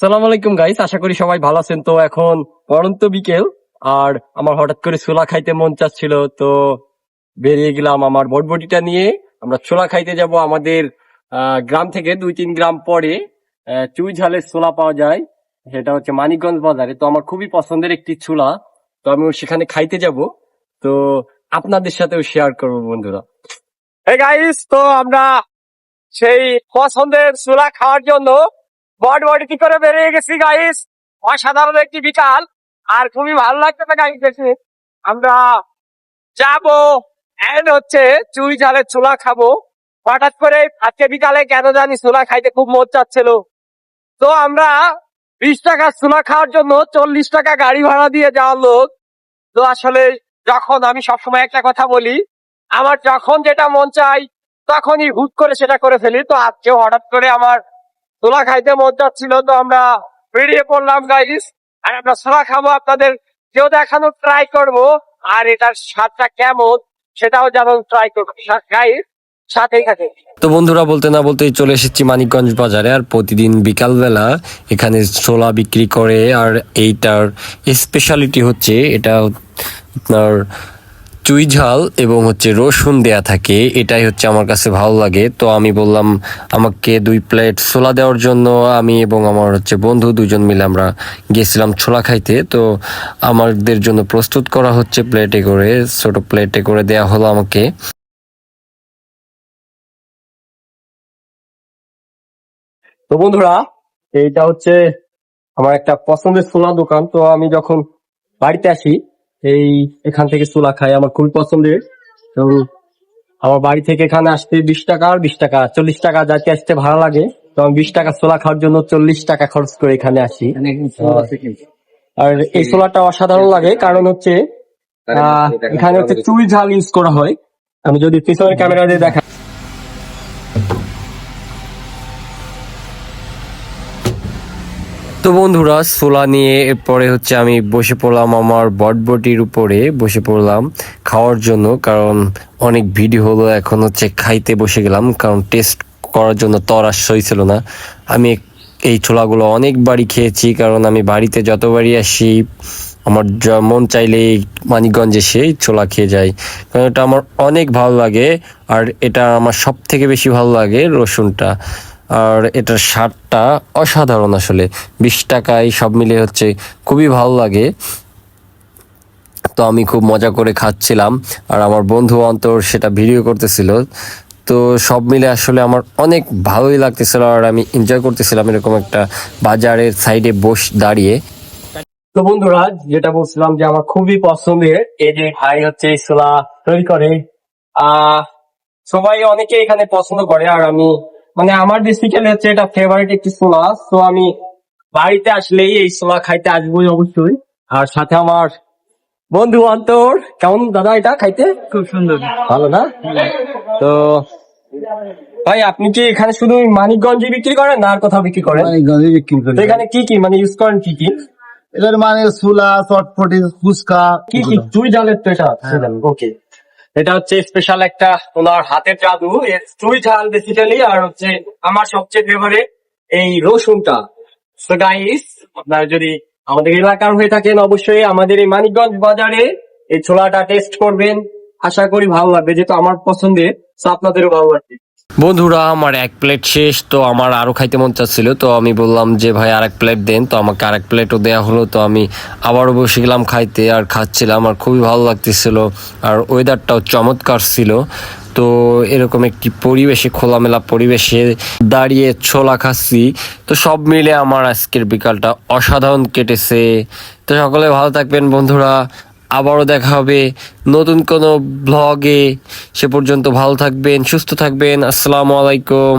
সালাম আলাইকুম গাইস আশা করি সবাই ভালো আছেন। তো এখন পরন্ত বিকেল, আর আমার হঠাৎ করে ছোলা খাইতে মন চাচ্ছিল, তো বেরিয়ে গেলাম আমার বটবটিটা নিয়ে। আমরা ছোলা খাইতে যাব আমাদের গ্রাম থেকে, দুই তিন গ্রাম পরে চুই ঝালের ছোলা পাওয়া যায়। সেটা হচ্ছে মানিকগঞ্জ বাজারে। তো আমার খুবই পছন্দের একটি ছোলা, তো আমি সেখানে খাইতে যাব। তো আপনাদের সাথেও শেয়ার করব, বন্ধুরা। গাইস তো আমরা সেই পছন্দের ছোলা খাওয়ার জন্য বট বডি করে বেরিয়ে গেছি গাইস অসাধারণ একটি বিকাল। আর খুবই ভালো লাগছে লাগতেছে গাইস দেখে। আমরা যাব এন্ড হচ্ছে চুই ঝালের চুলা খাব। হঠাৎ করে আজকে বিকালে কেন জানি চুলা খাইতে খুব মন চাচ্ছিল। তো আমরা বিশ টাকা চুলা খাওয়ার জন্য চল্লিশ টাকা গাড়ি ভাড়া দিয়ে যাওয়ার লোক। তো আসলে যখন আমি সবসময় একটা কথা বলি, আমার যখন যেটা মন চাই, তখনই হুট করে সেটা করে ফেলি। তো আজকে হঠাৎ করে আমার ছোলা খাইতে মন চাচ্ছিল তো আমরা বেরিয়ে পড়লাম গাইস আর আমরা ছোলা খাব আপনাদের, কেউ দেখানো ট্রাই করব। আর এটার স্বাদটা কেমন, সেটাও যেন ট্রাই করব। থাকে তো বন্ধুরা, বলতে না বলতেই চলে এসেছি মানিকগঞ্জ বাজারে। আর প্রতিদিন বিকালবেলা এখানে ছোলা বিক্রি করে, আর এইটার স্পেশালিটি হচ্ছে, এটা আপনার চুই ঝাল এবং হচ্ছে রসুন দেয়া থাকে, এটাই হচ্ছে আমার কাছে ভালো লাগে। তো আমি বললাম, আমাকে দুই প্লেট ছোলা দেওয়ার জন্য আমি এবং আমার হচ্ছে বন্ধু দুজন মিলে আমরা গেছিলাম ছোলা খাইতে। তো আমাদের জন্য প্রস্তুত করা হচ্ছে প্লেটে করে, ছোট প্লেটে করে দেয়া হলো আমাকে। তো বন্ধুরা, এইটা হচ্ছে আমার একটা পছন্দের ছোলা দোকান। তো আমি যখন বাড়িতে আসি এই এখান থেকে চুলা খাই আমার খুবই পছন্দের। এবং আমার বাড়ি থেকে এখানে আসতে বিশ টাকা আর বিশ টাকা চল্লিশ টাকা যাতে আসতে ভাড়া লাগে। তো আমি বিশ টাকা চোলা খাওয়ার জন্য চল্লিশ টাকা খরচ করে এখানে আসি। আর এই চোলাটা অসাধারণ লাগে কারণ হচ্ছে আহ, এখানে হচ্ছে চুল ঝাল ইউজ করা হয়। আমি যদি পিছনের ক্যামেরা দিয়ে দেখা তো বন্ধুরা সোলা নিয়ে এরপরে হচ্ছে আমি বসে পড়লাম আমার বটবটির উপরে, বসে পড়লাম খাওয়ার জন্য, কারণ অনেক ভিডিও হলো, এখন হচ্ছে খাইতে বসে গেলাম, কারণ টেস্ট করার জন্য তরাস ছিল না। আমি এই ছোলাগুলো অনেকবারই খেয়েছি, কারণ আমি বাড়িতে যতবারই আসি, আমার মন চাইলে মানিকগঞ্জে সেই ছোলা খেয়ে যাই, কারণ এটা আমার অনেক ভালো লাগে, আর এটা আমার সব থেকে বেশি ভালো লাগে রসুনটা। আর এটার স্বাদটা অসাধারণ আসলে। বিশ টাকায় সব মিলে হচ্ছে খুবই ভালো লাগে। তো আমি খুব মজা করে খাচ্ছিলাম আর আমার বন্ধু অন্তর সেটা ভিডিও করতেছিল। তো সব মিলে আসলে আমার অনেক ভালোই লাগতেছিল আর আমি এনজয় করতেছিলাম এরকম একটা বাজারের সাইডে বস দাঁড়িয়ে। তো বন্ধুরা, যেটা বলছিলাম যে আমার খুবই পছন্দের, এই যে ভাই হচ্ছে এই ছোলা তৈরি করে। আহ, সবাই অনেকে এখানে পছন্দ করে আর আমি মানে আমার বেসিক্যালি হচ্ছে এটা ফেভারিট একটি ছোলা তো আমি বাড়িতে আসলেই এই ছোলা খাইতে আসবোই অবশ্যই। আর সাথে আমার বন্ধু অন্তর কেমন দাদা এটা খাইতে? খুব সুন্দর। ভালো না? তো ভাই আপনি কি এখানে শুধু মানিকগঞ্জে বিক্রি করেন না আর কোথাও বিক্রি করেন? মানিকগঞ্জে বিক্রি করি। তো এখানে কি কি মানে ইউজ করেন কি কি? এদের মানে সুলা চটপটি ফুচকা। কি কি? চুই ঝালের তো এটা ওকে এটা হচ্ছে স্পেশাল একটা ওনার হাতের জাদু। এর ঝাল বেসিক্যালি আর হচ্ছে আমার সবচেয়ে ফেভারিট এই রসুনটা। সো গাইস আপনারা যদি আমাদের এলাকার হয়ে থাকেন, অবশ্যই আমাদের এই মানিকগঞ্জ বাজারে এই ছোলাটা টেস্ট করবেন। আশা করি ভালো লাগবে, যেহেতু আমার পছন্দের আপনাদেরও ভালো লাগবে। বন্ধুরা, আমার এক প্লেট শেষ, তো আমার আরও খাইতে মন চাচ্ছিল। তো আমি বললাম যে, ভাই আর এক প্লেট দেন। তো আমাকে আর এক প্লেটও দেওয়া হলো। তো আমি আবারও বসে গেলাম খাইতে আর খাচ্ছিলাম। আর খুবই ভালো লাগতেছিল। আর ওয়েদারটাও চমৎকার ছিল। তো এরকম একটি পরিবেশে, খোলামেলা পরিবেশে দাঁড়িয়ে ছোলা খাচ্ছি। তো সব মিলে আমার আজকের বিকালটা অসাধারণ কেটেছে। তো সকলে ভালো থাকবেন বন্ধুরা। আবারও দেখা হবে নতুন কোনো ব্লগে সে পর্যন্ত ভালো থাকবেন সুস্থ থাকবেন। আসসালামু আলাইকুম।